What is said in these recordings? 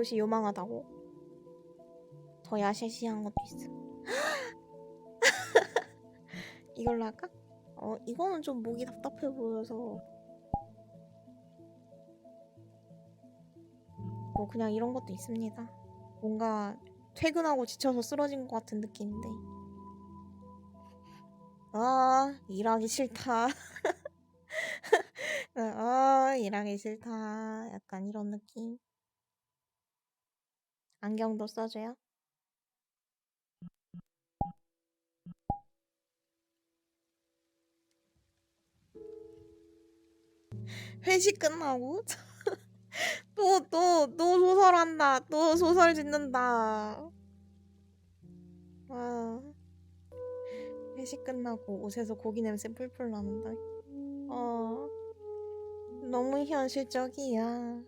옷이 요망하다고? 더 야시시한 것도 있음. 이걸로 할까? 어, 이거는 좀 목이 답답해 보여서. 뭐 그냥 이런 것도 있습니다. 뭔가 퇴근하고 지쳐서 쓰러진 것 같은 느낌인데. 아, 일하기 싫다. 아, 일하기 싫다. 약간 이런 느낌. 안경도 써줘요? 회식 끝나고 또 또또 소설한다. 또 소설 짓는다. 아. 회식 끝나고 옷에서 고기 냄새 풀풀 나는다. 어. 너무 현실적이야.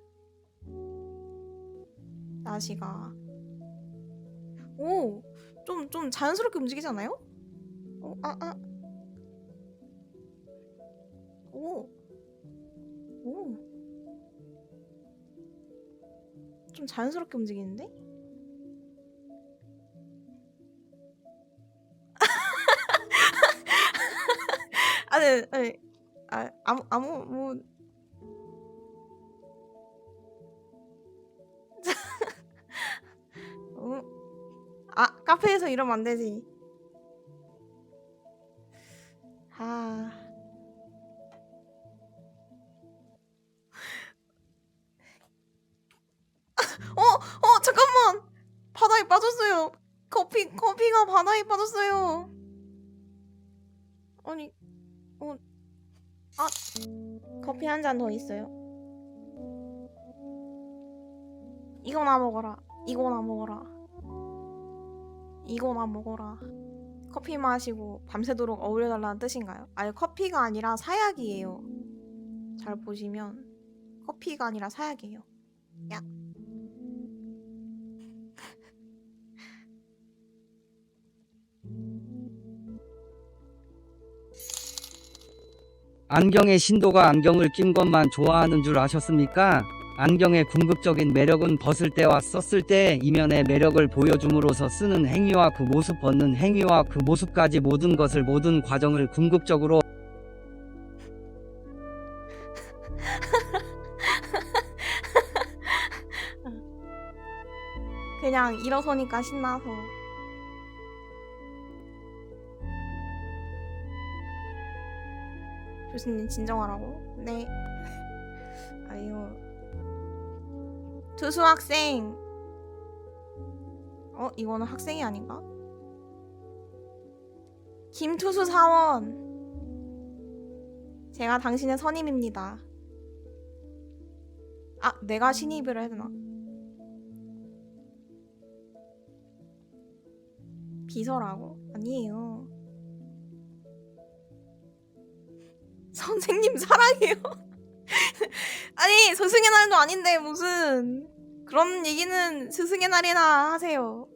나시가. 오! 좀, 좀 자연스럽게 움직이지 않아요? 어, 아, 아. 오. 오. 좀 자연스럽게 움직이는데? 아, 네, 네. 아, 아무, 아무, 뭐. 아, 카페에서 이러면 안 되지. 아. 어, 어, 잠깐만. 바다에 빠졌어요. 커피, 커피가 바다에 빠졌어요. 아니, 어, 아, 커피 한 잔 더 있어요. 이거나 먹어라. 이거나 먹어라. 이거나 먹어라. 커피 마시고 밤새도록 어울려달라는 뜻인가요? 아니, 커피가 아니라 사약이에요. 잘 보시면 커피가 아니라 사약이에요. 야. 안경의 신도가 안경을 낀 것만 좋아하는 줄 아셨습니까? 안경의 궁극적인 매력은 벗을 때와 썼을 때 이면의 매력을 보여줌으로써 쓰는 행위와 그 모습 벗는 행위와 그 모습까지 모든 것을 모든 과정을 궁극적으로 그냥 일어서니까 신나서. 교수님 진정하라고? 네. 아유. 투수 학생. 어, 이거는 학생이 아닌가? 김투수 사원. 제가 당신의 선임입니다. 아, 내가 신입을 해야 되나? 비서라고? 아니에요. 선생님 사랑해요. 아니 스승의 날도 아닌데 무슨 그런 얘기는 스승의 날이나 하세요.